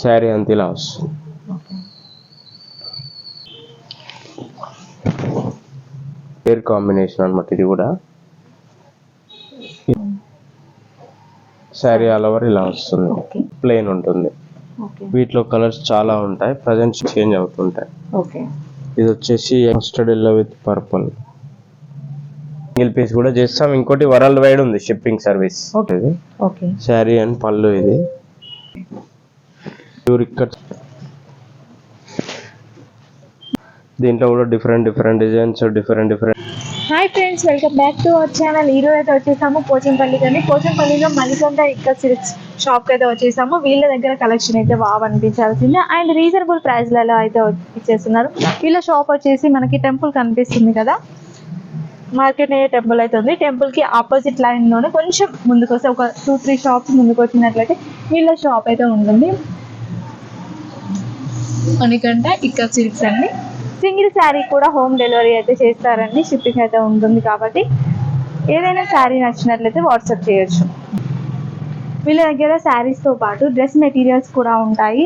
శారీ అంత ఇలా వస్తుంది పేర్ కాంబినేషన్ అన్నమాట ఇది కూడా. శారీ ఆల్ ఓవర్ ఇలా వస్తుంది. ప్లెయిన్ ఉంటుంది. వీటిలో కలర్స్ చాలా ఉంటాయి. ప్రజెంట్ చేంజ్ అవుతుంటాయి. ఓకే. ఇది వచ్చేసి mustard yellow with purple single piece కూడా చేస్తాం. ఇంకోటి వరల్డ్ వైడ్ ఉంది. Shipping service sari and pallu ఇది. ప్యూర్ దీంట్లో కూడా different different designs different different hi friends welcome back to our channel ఈ రోజు అయితే వచ్చేసాము పోచంపల్లి కానీ పోచంపల్లిలో మణికొండ ఇక్కడ సిల్క్స్ షాప్ అయితే వచ్చేసాము. వీళ్ళ దగ్గర కలెక్షన్ అయితే బాగా అనిపించాల్సిందే. అండ్ రీజనబుల్ ప్రైస్లలో అయితే ఇచ్చేస్తున్నారు. వీళ్ళ షాప్ వచ్చేసి మనకి టెంపుల్ కనిపిస్తుంది కదా? మార్కెట్ అయ్యే టెంపుల్ అయితే ఉంది. టెంపుల్కి ఆపోజిట్ లైన్లోనే కొంచెం ముందుకు వస్తే ఒక టూ త్రీ షాప్స్ ముందుకు వచ్చినట్లయితే వీళ్ళ షాప్ అయితే ఉంటుంది. మణికంట ఇక్కడ సిల్క్స్ అండి. సింగిల్ శారీ కూడా హోమ్ డెలివరీ అయితే చేస్తారండి. షిప్పింగ్ అయితే ఉంటుంది కాబట్టి ఏదైనా శారీ నచ్చినట్లయితే వాట్సాప్ చేయొచ్చు. వీళ్ళ దగ్గర శారీస్తో పాటు డ్రెస్ మెటీరియల్స్ కూడా ఉంటాయి.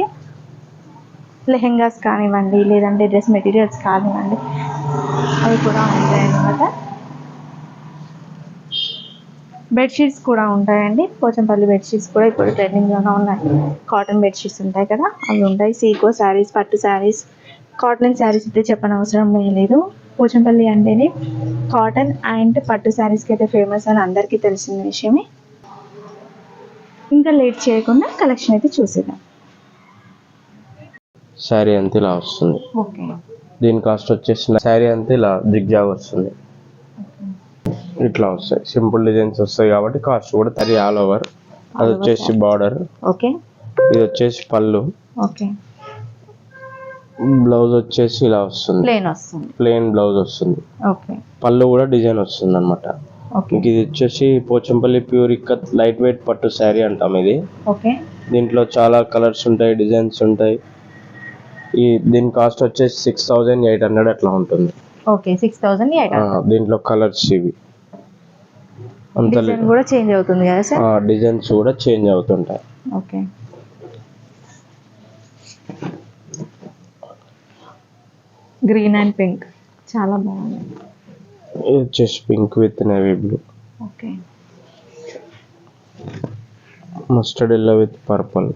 లెహెంగాస్ కానివ్వండి లేదంటే డ్రెస్ మెటీరియల్స్ కానివ్వండి అవి కూడా ఉంటాయి అన్నమాట బెడ్షీట్స్ కూడా ఉంటాయండి. పోచంపల్లి బెడ్షీట్స్ కూడా ఇప్పుడు ట్రెండింగ్లోనే ఉన్నాయి. కాటన్ బెడ్షీట్స్ ఉంటాయి కదా అవి ఉంటాయి. సీకో శారీస్ పట్టు శారీస్ కాటన్ శారీస్ అయితే చెప్పనవసరం లేదు. పోచంపల్లి అంటేనే కాటన్ అండ్ పట్టు శారీస్కి అయితే ఫేమస్ అని అందరికీ తెలిసిన విషయమే. ఇంకా లేట్ చేయకుండా కలెక్షన్ అయితే చూసేద్దాం. శారీ అంత ఇలా వస్తుంది. ఓకే. దీని కాస్ట్ వచ్చేసి శారీ అంతా ఇలా జిగ్జాగ్ వస్తుంది. ఇట్లా వస్తాయి. సింపుల్ డిజైన్స్ వస్తాయి కాబట్టి కాస్ట్ కూడా తరి ఆల్ ఓవర్. అది వచ్చేసి బార్డర్ ఓకే ఇది వచ్చేసి పళ్ళు. ఓకే బ్లౌజ్ వచ్చేసి ఇలా వస్తుంది. ప్లేన్ వస్తుంది. ప్లెయిన్ బ్లౌజ్ వస్తుంది. ఓకే పళ్ళు కూడా డిజైన్ వస్తుంది అనమాట ఇది వచ్చేసి Pochampally pure ikat light weight పట్టు శారీ అంటాం ఇది. ఓకే దీంట్లో చాలా కలర్స్ ఉంటాయి డిజైన్స్ ఉంటాయి. ఈ దీని కాస్ట్ వచ్చేసి సిక్స్ థౌజండ్ ఎయిట్ హండ్రెడ్ అట్లా ఉంటుంది. ఓకే సిక్స్ థౌసండ్ ఎయిట్ దీంట్లో కలర్స్ ఇవి. అంత డిజైన్ కూడా చేంజ్ అవుతుంది కదా సార్? డిజైన్స్ కూడా చేంజ్ అవుతుంటాయి. ఓకే. Green and pink. చాలా బాగుంది. ఇది వచ్చేసి pink with navy blue. Okay. Mustard yellow with purple.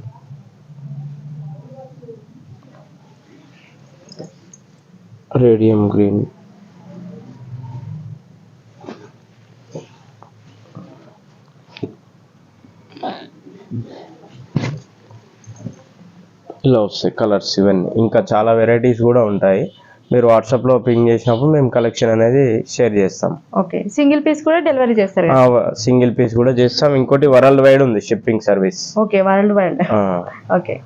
Radium green. ఇలా వస్తాయి కలర్స్ ఇవన్నీ. ఇంకా చాలా వెరైటీస్ కూడా ఉంటాయి. మీరు వాట్సాప్లో పింగ్ చేసినప్పుడు మేము కలెక్షన్ అనేది షేర్ చేస్తాం. ఓకే సింగిల్ పీస్ కూడా డెలివరీ చేస్తారు సింగిల్ పీస్ కూడా చేస్తాం. ఇంకోటి వరల్డ్ వైడ్ ఉంది shipping service okay world wide okay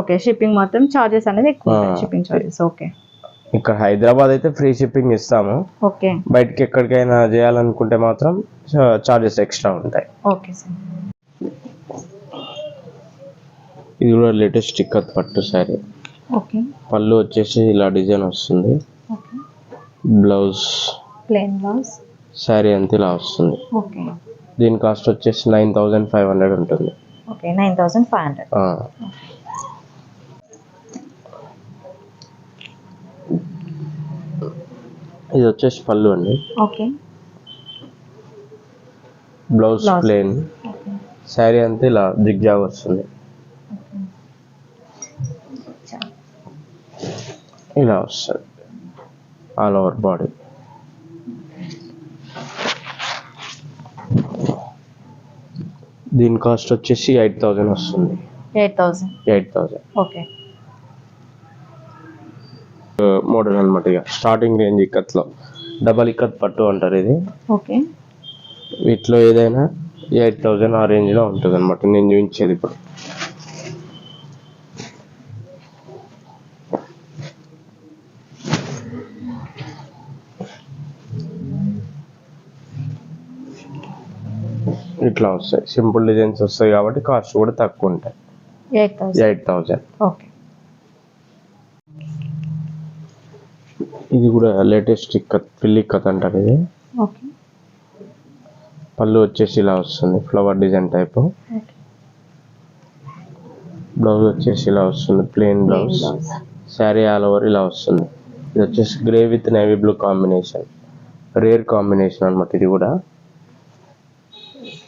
okay shipping మొత్తం చార్జెస్ అనేది ఎక్కువ. షిప్పింగ్ చార్జెస్ ఓకే ఇక్కడ హైదరాబాద్ అయితే ఫ్రీ షిప్పింగ్ ఇస్తాము. ఓకే బయటికి ఎక్కడికైనా చేయాలనుకుంటే మాత్రం చార్జెస్ ఎక్స్ట్రా ఉంటాయి. ఓకే సార్ ఇది కూడా లేటెస్ట్ ఇక్కత్ పట్టు శారీ. ఓకే. పళ్ళు వచ్చేసి ఇలా డిజైన్ వస్తుంది. Okay. Blouse. Plain blouse. Sari అంతా ఇలా వస్తుంది. ఓకే. దీని కాస్ట్ వచ్చేసి నైన్ థౌజండ్ ఫైవ్ హండ్రెడ్ ఉంటుంది. Okay nine five hundred. ఇది వచ్చేసి పళ్ళు అండి. ఓకే. బ్లౌజ్. ప్లేన్ శారీ అంతా ఇలా జిగ్జాగ్ వస్తుంది. ఇలా వస్తుంది ఆల్ ఓవర్ బాడీ దీని కాస్ట్ వచ్చేసి ఎయిట్ థౌజండ్ వస్తుంది eight thousand eight thousand okay model అనమాట ఇక స్టార్టింగ్ రేంజ్ ఇక్కత్లో డబల్ ఇక్కత్ పట్టు అంటారు ఇది ఓకే వీటిలో ఏదైనా ఎయిట్ థౌజండ్ ఆ రేంజ్లో ఉంటుంది అనమాట నేను చూపించేది ఇప్పుడు ఇట్లా వస్తాయి. సింపుల్ డిజైన్స్ వస్తాయి కాబట్టి కాస్ట్ కూడా తక్కువ ఉంటాయి. ఎయిట్ థౌజండ్ ఇది కూడా లేటెస్ట్ ఇక్కత్ పిల్లి ఇక్కత్ అంటారు ఇది. పళ్ళు వచ్చేసి ఇలా వస్తుంది. Flower design type. బ్లౌజ్ వచ్చేసి ఇలా వస్తుంది. Plain blouse. Sari all over ఇలా వస్తుంది. ఇది వచ్చేసి grey with navy blue combination. Rare combination అన్నమాట ఇది కూడా.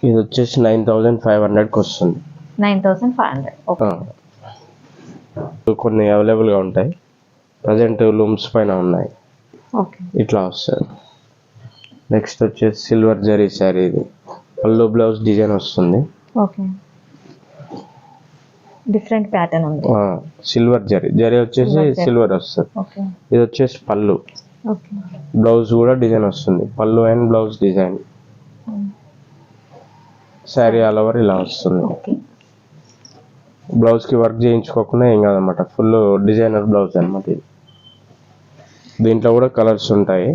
ఇది వచ్చేసి నైన్ థౌజండ్ ఫైవ్ హండ్రెడ్కి వస్తుంది. Nine thousand five hundred. Okay. కొన్ని అవైలబుల్గా ఉంటాయి. ప్రజెంట్ లూమ్స్ పైన ఉన్నాయి. ఓకే. ఇట్లా వస్తుంది. నెక్స్ట్ వచ్చేసి సిల్వర్ జరీ శారీ ఇది. పళ్ళు బ్లౌజ్ డిజైన్ వస్తుంది. ఓకే. డిఫరెంట్ ప్యాటర్న్ ఉంది. సిల్వర్ జరీ. జరీ వచ్చేసి. సిల్వర్ వస్తుంది. ఇది వచ్చేసి పళ్ళు. బ్లౌజ్ కూడా డిజైన్ వస్తుంది. Pallu and blouse design. Sari all over ఇలా వస్తుంది. ఓకే. బ్లౌజ్కి వర్క్ చేయించుకోకుండా ఏం కాదన్నమాట. ఫుల్ డిజైనర్ బ్లౌజ్ అన్నమాట ఇది. దీంట్లో కూడా కలర్స్ ఉంటాయి.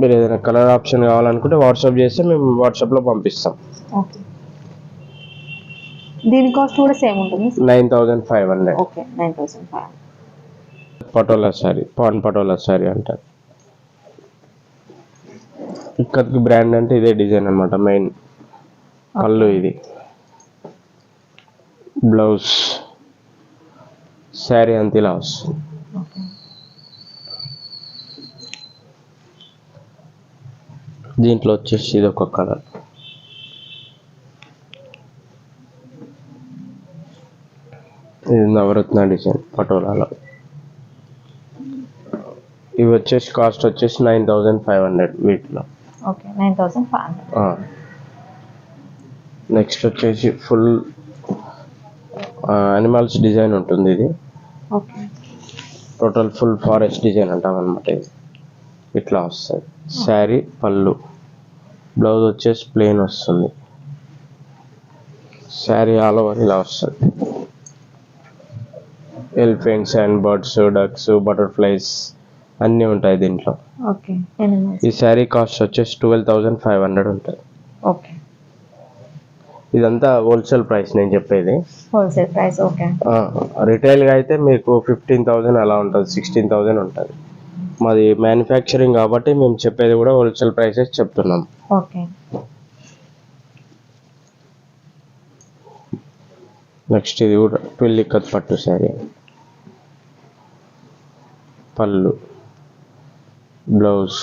మీరు ఏదైనా కలర్ ఆప్షన్ కావాలనుకుంటే వాట్సాప్ చేస్తే మేము వాట్సాప్లో పంపిస్తాం. దీని కాస్ట్ కూడా సేమ్ ఉంటుంది. Nine thousand five hundred. Thousand patola sari pan patola sari అంటారు. ఇక్కడికి బ్రాండ్ అంటే ఇదే డిజైన్ అన్నమాట మెయిన్. పళ్ళు ఇది. బ్లౌజ్. శారీ అంత ఇలా వస్తుంది. దీంట్లో వచ్చేసి ఇది ఒక కలర్. ఇది నవరత్న డిజైన్ పటోలాలో. ఇవి వచ్చేసి కాస్ట్ వచ్చేసి నైన్ థౌజండ్ ఫైవ్ హండ్రెడ్ వీటిలో. Okay nine thousand five hundred. Next వచ్చేసి ఫుల్ అనిమల్స్ డిజైన్ ఉంటుంది ఇది. Okay. Total full forest design అంటాం అనమాట ఇది. ఇట్లా వస్తుంది. శారీ పళ్ళు. బ్లౌజ్ వచ్చేసి ప్లెయిన్ వస్తుంది. శారీ ఆల్ ఓవర్ ఇలా వస్తుంది. Elephants and birds ducks butterflies. అన్నీ ఉంటాయి దీంట్లో. ఓకే. ఈ శారీ కాస్ట్ వచ్చేసి ట్వెల్వ్ థౌజండ్ ఫైవ్ హండ్రెడ్ ఉంటుంది. ఓకే. ఇదంతా హోల్సేల్ ప్రైస్ నేను చెప్పేది. Wholesale price okay. రిటైల్గా అయితే మీకు ఫిఫ్టీన్ థౌజండ్ అలా ఉంటుంది సిక్స్టీన్ థౌజండ్ ఉంటుంది. మాది మ్యానుఫ్యాక్చరింగ్ కాబట్టి మేము చెప్పేది కూడా హోల్సేల్ ప్రైసెస్ చెప్తున్నాం. ఓకే. నెక్స్ట్ ఇది కూడా పెళ్ళి కత్ పట్టు sari. Pallu. Blouse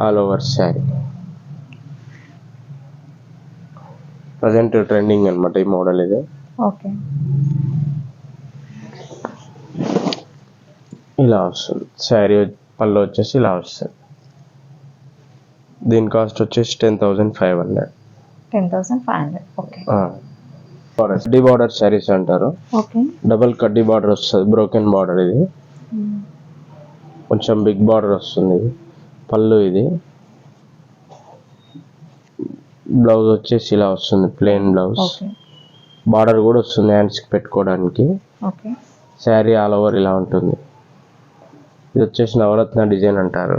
all over sari. Present trending అనమాట ఈ మోడల్ ఇది. ఓకే. ఇలా వస్తుంది. శారీ పళ్ళు వచ్చేసి ఇలా వస్తుంది. దీని కాస్ట్ వచ్చేసి ten thousand five hundred. Ten thousand five hundred. Okay. కడ్డీ బార్డర్ శారీస్ అంటారు. ఓకే. డబుల్ కడ్డీ బార్డర్ వస్తుంది. బ్రోకెన్ బార్డర్ ఇది. కొంచెం బిగ్ బార్డర్ వస్తుంది. పళ్ళు ఇది. బ్లౌజ్ వచ్చేసి ఇలా వస్తుంది ప్లెయిన్ బ్లౌజ్. బార్డర్ కూడా వస్తుంది హ్యాండ్స్కి పెట్టుకోవడానికి. శారీ ఆల్ ఓవర్ ఇలా ఉంటుంది. ఇది వచ్చేసి నవరత్న డిజైన్ అంటారు.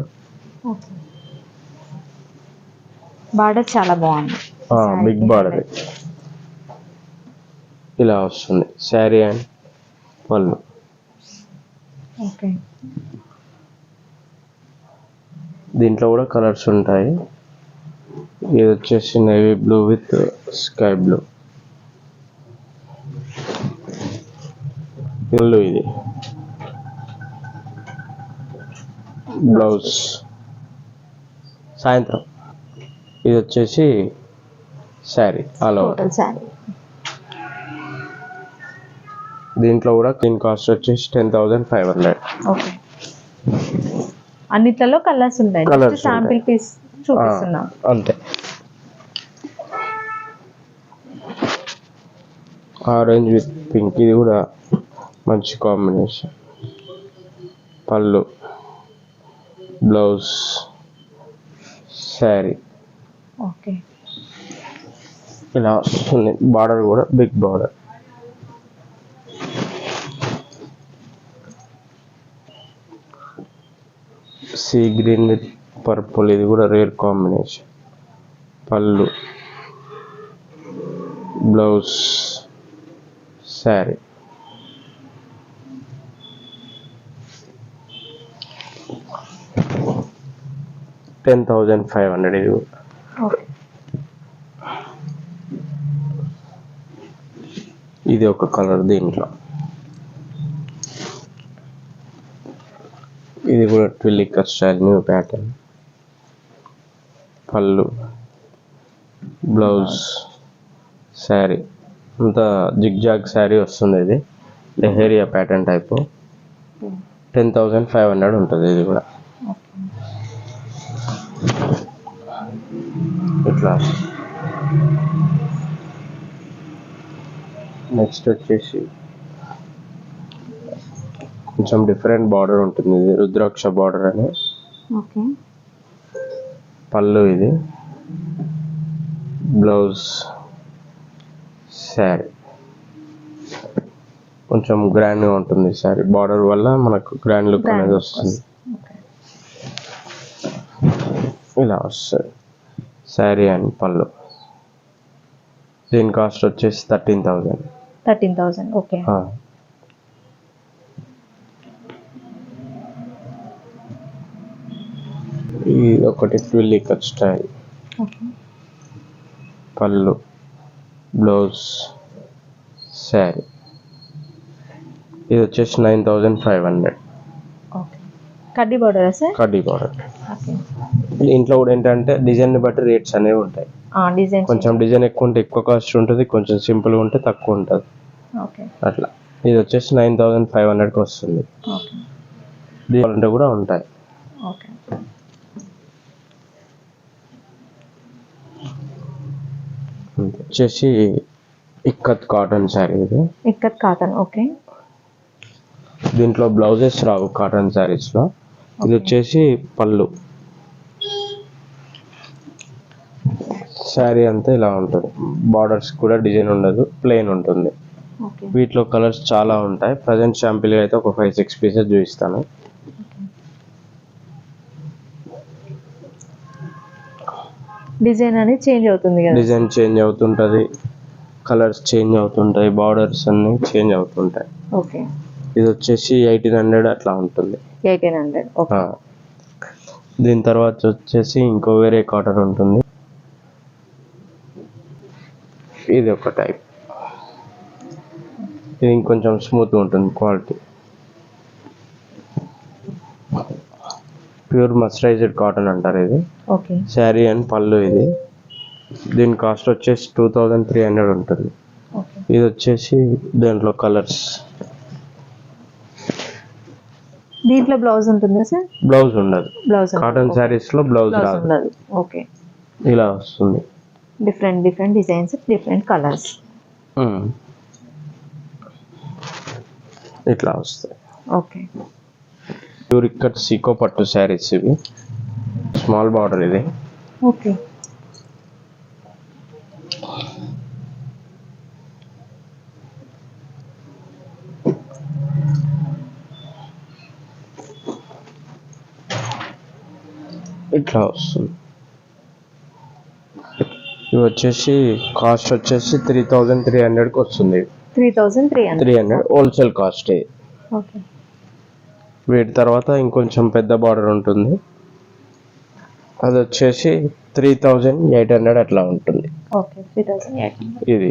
బార్డర్ చాలా బాగుంది. Big border. ఇలా వస్తుంది. శారీ అండ్ పళ్ళు. ఓకే. దీంట్లో కూడా కలర్స్ ఉంటాయి. ఇది వచ్చేసి navy blue with sky blue. Blue ఇది. బ్లౌజ్ సాయంత్రం. ఇది వచ్చేసి శారీ ఆల్ ఓవర్. దీంట్లో కూడా దీని కాస్ట్ వచ్చేసి ten thousand five hundred. Okay. అన్నిట్లలో colours Colours just sample. Piece చూపిస్తున్నాం. అంతే. ఆరెంజ్ విత్ పింక్ ఇది కూడా మంచి combination pallu blouse sari okay ఇలా వస్తుంది. బార్డర్ కూడా big border sea green with purple ఇది కూడా rare combination. Pallu blouse sari. Ten thousand five hundred ఇది కూడా. ఇది ఒక కలర్ దీంట్లో. ఇది కూడా ట్విల్లికర్ style new pattern. Pallu blouse sari. అంతా జిగ్జాగ్ శారీ వస్తుంది ఇది. Leheriya pattern type. Ten thousand five hundred ఉంటుంది ఇది కూడా. ఇట్లా. నెక్స్ట్ వచ్చేసి కొంచెం డిఫరెంట్ బార్డర్ ఉంటుంది. ఇది రుద్రాక్ష బార్డర్ అని. ఓకే. పళ్ళు ఇది. బ్లౌజ్ శారీ కొంచెం గ్రాండ్గా ఉంటుంది శారీ బార్డర్ వల్ల మనకు గ్రాండ్ లుక్ అనేది వస్తుంది. ఇలా వస్తుంది. శారీ అండ్ పళ్ళు. దీని కాస్ట్ వచ్చేసి thirteen thousand thirteen thousand okay. ఇది ఒకటి ట్విల్లీ cut style. Pallu blouse sari. ఇది వచ్చేసి నైన్ థౌజండ్ ఫైవ్ హండ్రెడ్. కడ్డీ బార్డరా సార్? కడ్డీ బార్డర్. ఇంట్లో కూడా ఏంటంటే డిజైన్ బట్టి రేట్స్ అనేవి ఉంటాయి. డిజైన్ కొంచెం డిజైన్ ఎక్కువ ఉంటే ఎక్కువ కాస్ట్ ఉంటుంది కొంచెం సింపుల్గా ఉంటే తక్కువ ఉంటుంది. అట్లా. ఇది వచ్చేసి నైన్ థౌజండ్ ఫైవ్ హండ్రెడ్కి వస్తుంది. కూడా ఉంటాయి. ఓకే. వచ్చేసి ఇక్కత్ కాటన్ శారీ ఇది. Ikat cotton okay. దీంట్లో బ్లౌజెస్ రావు కాటన్ శారీస్లో ఇది వచ్చేసి పళ్ళు. శారీ అంతా ఇలా ఉంటుంది. బార్డర్స్ కూడా డిజైన్ ఉండదు ప్లెయిన్ ఉంటుంది. వీటిలో కలర్స్ చాలా ఉంటాయి. ప్రజెంట్ షాంపిల్గా అయితే ఒక ఫైవ్ సిక్స్ పీసెస్ చూపిస్తాను. డిజైన్ అనేది చేంజ్ అవుతుంది కదా. డిజైన్ చేంజ్ అవుతుంటుంది కలర్స్ చేంజ్ అవుతుంటాయి బార్డర్స్ అన్ని చేంజ్ అవుతుంటాయి. ఓకే. ఇది వచ్చేసి ఎయిటీన్ హండ్రెడ్ అట్లా ఉంటుంది. Eighteen hundred okay. దీని తర్వాత వచ్చేసి ఇంకో వేరే కాటన్ ఉంటుంది. ఇది ఒక టైప్. ఇది ఇంకొంచెం స్మూత్ ఉంటుంది క్వాలిటీ. ప్యూర్ మస్టరైజ్డ్ కాటన్ అంటారు ఇది. ఓకే. శారీ అండ్ పళ్ళు ఇది. దీని కాస్ట్ వచ్చేసి టూ థౌజండ్ త్రీ హండ్రెడ్ ఉంటుంది. ఇది వచ్చేసి దాంట్లో కలర్స్. దీంట్లో బ్లౌజ్ ఉంటుందా సార్? బ్లౌజ్ ఉండదు. బ్లౌజ్ కాటన్ శారీస్లో బ్లౌజ్ ఉండదు. ఓకే. ఇలా వస్తుంది. Different different designs different colours. ఇట్లా వస్తాయి. ఓకే. ప్యూర్ ఇక్కడ సీకో పట్టు శారీస్ ఇవి. స్మాల్ బార్డర్ ఇది. ఓకే. ఇట్లా వస్తుంది. ఇవి వచ్చేసి కాస్ట్ వచ్చేసి త్రీ థౌజండ్ త్రీ హండ్రెడ్కి వస్తుంది. Three thousand three hundred. Three hundred wholesale cost. ఇది ఓకే. వీటి తర్వాత ఇంకొంచెం పెద్ద బార్డర్ ఉంటుంది. అది వచ్చేసి త్రీ థౌజండ్ ఎయిట్ హండ్రెడ్ అట్లా ఉంటుంది. ఇది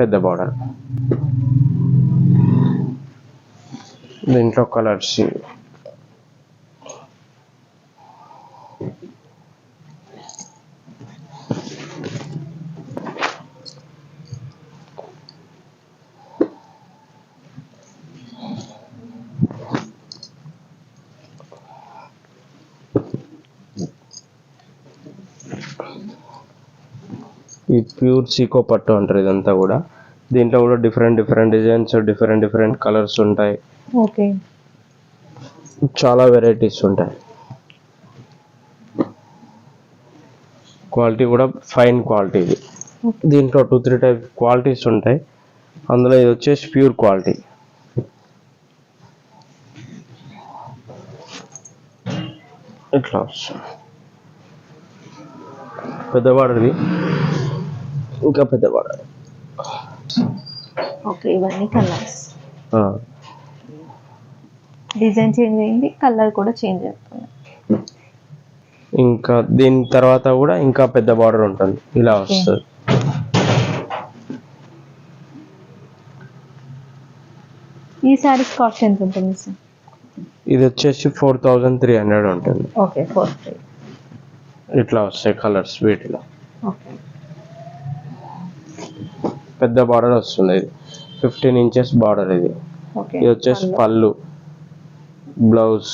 పెద్ద బార్డర్ దీంట్లో కలర్స్ ఈ ప్యూర్ సీకో పట్టు అంటారు ఇదంతా కూడా. దీంట్లో కూడా different different designs different different colours ఉంటాయి. ఓకే. చాలా వెరైటీస్ ఉంటాయి. క్వాలిటీ కూడా ఫైన్ క్వాలిటీ ఇది. దీంట్లో టూ త్రీ టైప్ క్వాలిటీస్ ఉంటాయి. అందులో ఇది వచ్చేసి ప్యూర్ క్వాలిటీ ఇట్లా వస్తుంది పెద్ద బార్డర్ది ఇంకా పెద్ద ఓకే ఇవన్నీ కలర్స్ డిజైన్ చేంజ్ అయింది కలర్ కూడా చేంజ్ అవుతుంది. ఇంకా దీని తర్వాత కూడా ఇంకా పెద్ద బార్డర్ ఉంటుంది. ఇలా వస్తుంది. ఈ శారీస్ కాస్ట్ ఎంత ఉంటుంది సార్ ఇది వచ్చేసి ఫోర్ థౌజండ్ త్రీ హండ్రెడ్ ఉంటుంది. ఓకే ఫోర్ ఇట్లా వస్తాయి కలర్స్ వీటిలో. ఓకే. పెద్ద బార్డర్ వస్తుంది. ఇది ఫిఫ్టీన్ ఇంచెస్ బార్డర్ ఇది. ఇది వచ్చేసి పళ్ళు. బ్లౌజ్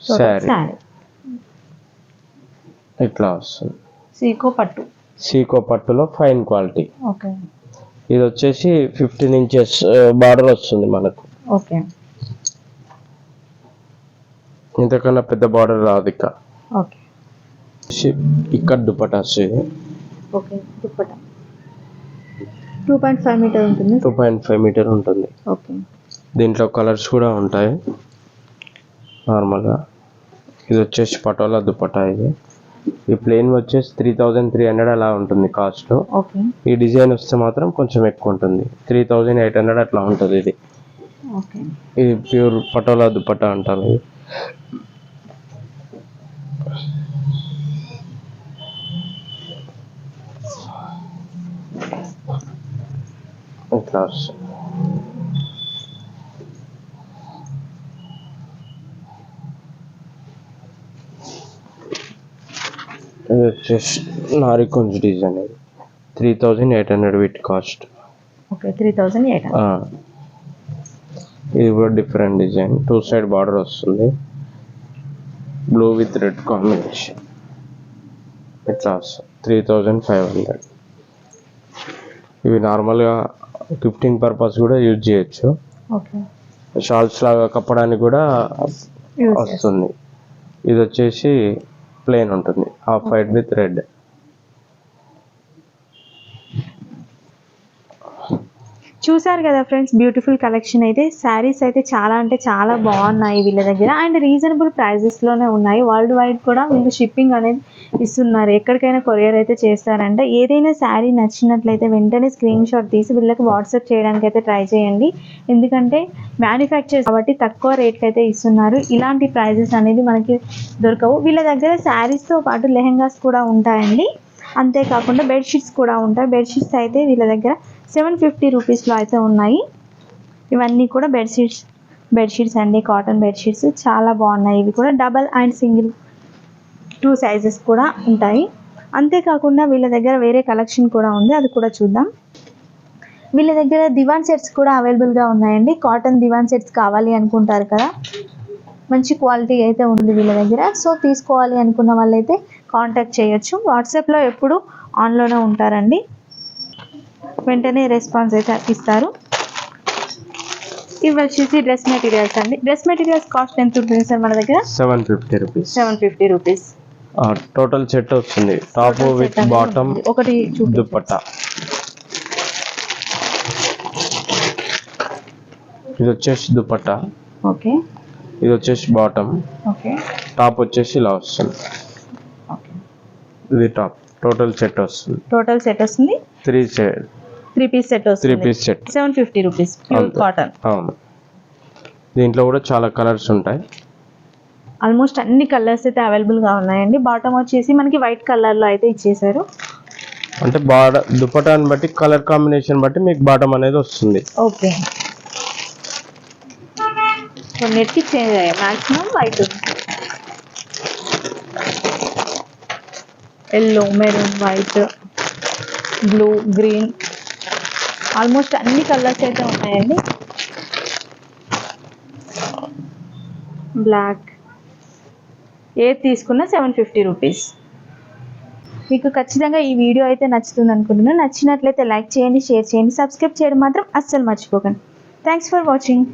శారీ. ఇట్లా వస్తుంది. సీకో పట్టు. సీకో పట్టులో ఫైన్ క్వాలిటీ. ఓకే. ఇది వచ్చేసి ఫిఫ్టీన్ ఇంచెస్ బార్డర్ వస్తుంది మనకు. ఓకే. ఇంతకన్నా పెద్ద బార్డర్ రాదు ఇక. ఓకే. ఇక్కడ దుపట్టా వస్తుంది. Okay dupatta two point five metre ఉంటుంది. టూ పాయింట్ ఫైవ్ మీటర్ ఉంటుంది. ఓకే దీంట్లో కలర్స్ కూడా ఉంటాయి. నార్మల్గా ఇది వచ్చేసి పటోలా దుపట్టా ఇది. ఈ ప్లేన్ వచ్చేసి త్రీ థౌజండ్ త్రీ హండ్రెడ్ అలా ఉంటుంది కాస్ట్ ఈ డిజైన్ వస్తే మాత్రం కొంచెం ఎక్కువ ఉంటుంది. త్రీ థౌజండ్ ఎయిట్ హండ్రెడ్ అట్లా ఉంటుంది ఇది. ఇది ప్యూర్ పటోలా దుపట్టా అంటారు. ఇది వస్తుంది ఇది వచ్చేసి నారికొంజ్ డిజైన్ ఇది త్రీ థౌజండ్ ఎయిట్ హండ్రెడ్ వీటి cost okay three thousand eight. ఇది కూడా different design two side border వస్తుంది. బ్లూ విత్ రెడ్ కాంబినేషన్ ఇట్లా వస్తుంది త్రీ థౌజండ్ ఫైవ్ హండ్రెడ్ ఇవి నార్మల్గా ఫిఫ్టీన్ పర్పస్ కూడా యూజ్ చేయొచ్చు. షాల్స్ లాగా కప్పడానికి కూడా వస్తుంది. ఇది వచ్చేసి ప్లేన్ ఉంటుంది. Half white with red. చూసారు కదా ఫ్రెండ్స్ బ్యూటిఫుల్ కలెక్షన్ అయితే. శారీస్ అయితే చాలా అంటే చాలా బాగున్నాయి వీళ్ళ దగ్గర. అండ్ రీజనబుల్ ప్రైజెస్లోనే ఉన్నాయి. వరల్డ్ వైడ్ కూడా వీళ్ళు షిప్పింగ్ అనేది ఇస్తున్నారు. ఎక్కడికైనా కొరియర్ అయితే చేస్తారంటే. ఏదైనా శారీ నచ్చినట్లయితే వెంటనే స్క్రీన్ షాట్ తీసి వీళ్ళకి వాట్సాప్ చేయడానికి అయితే ట్రై చేయండి. ఎందుకంటే మ్యానుఫ్యాక్చర్ కాబట్టి తక్కువ రేట్కి అయితే ఇస్తున్నారు. ఇలాంటి ప్రైజెస్ అనేది మనకి దొరకవు. వీళ్ళ దగ్గర శారీస్తో పాటు లెహెంగాస్ కూడా ఉంటాయండి. అంతేకాకుండా బెడ్షీట్స్ కూడా ఉంటాయి. బెడ్షీట్స్ అయితే వీళ్ళ దగ్గర సెవెన్ ఫిఫ్టీ రూపీస్లో అయితే ఉన్నాయి. ఇవన్నీ కూడా బెడ్షీట్స్ బెడ్షీట్స్ అండి. కాటన్ బెడ్షీట్స్ చాలా బాగున్నాయి. ఇవి కూడా double and single two sizes కూడా ఉంటాయి. అంతేకాకుండా వీళ్ళ దగ్గర వేరే కలెక్షన్ కూడా ఉంది. అది కూడా చూద్దాం. వీళ్ళ దగ్గర దివాన్ సెట్స్ కూడా అవైలబుల్గా ఉన్నాయండి. కాటన్ దివాన్ సెట్స్ కావాలి అనుకుంటారు కదా. మంచి క్వాలిటీ అయితే ఉంది వీళ్ళ దగ్గర. సో తీసుకోవాలి అనుకున్న వాళ్ళైతే కాంటాక్ట్ చేయొచ్చు. వాట్సాప్లో ఎప్పుడు ఆన్లోనే ఉంటారండి. వెంటనే రెస్పాన్స్ అయితే ఇస్తారు. ఇవి వచ్చేసి డ్రెస్ మెటీరియల్స్ అండి. డ్రెస్ మెటీరియల్స్ కాస్ట్ ఎంత ఉంటుంది సార్ మన దగ్గర? Seven fifty rupees seven fifty rupees total set వస్తుంది. టాప్ విత్ బాటమ్ ఒకటి చూపి దుపట్టా. ఇది వచ్చేసి దుపట్టా. ఓకే. ఇది వచ్చేసి బాటమ్. ఓకే. టాప్ వచ్చేసి ఇలా వస్తుంది ఇది టాప్. టోటల్ సెట్ వస్తుంది. టోటల్ సెట్ వస్తుంది. Three set three piece set three వస్తుంది piece set. Seven fifty rupees. Pure. Cotton. అవును. దీంట్లో కూడా చాలా కలర్స్ ఉంటాయి. ఆల్మోస్ట్ అన్ని కలర్స్ అయితే అవైలబుల్గా ఉన్నాయండి. బాటమ్ వచ్చేసి మనకి వైట్ కలర్లో అయితే ఇచ్చేసారు అంటే బాడ దుపటాన్ని బట్టి కలర్ కాంబినేషన్ బట్టి మీకు బాటమ్ అనేది వస్తుంది. ఓకే. కొన్నిటికి చేంజ్ అయ్యాయి maximum white yellow maroon white blue green almost అన్ని కలర్స్ అయితే ఉన్నాయండి. బ్లాక్ ఏది తీసుకున్నా సెవెన్ ఫిఫ్టీ రూపీస్. మీకు ఖచ్చితంగా ఈ వీడియో అయితే నచ్చుతుంది అనుకుంటున్నాను. నచ్చినట్లయితే లైక్ చేయండి షేర్ చేయండి సబ్స్క్రైబ్ చేయడం మాత్రం అస్సలు మర్చిపోకండి. Thanks for watching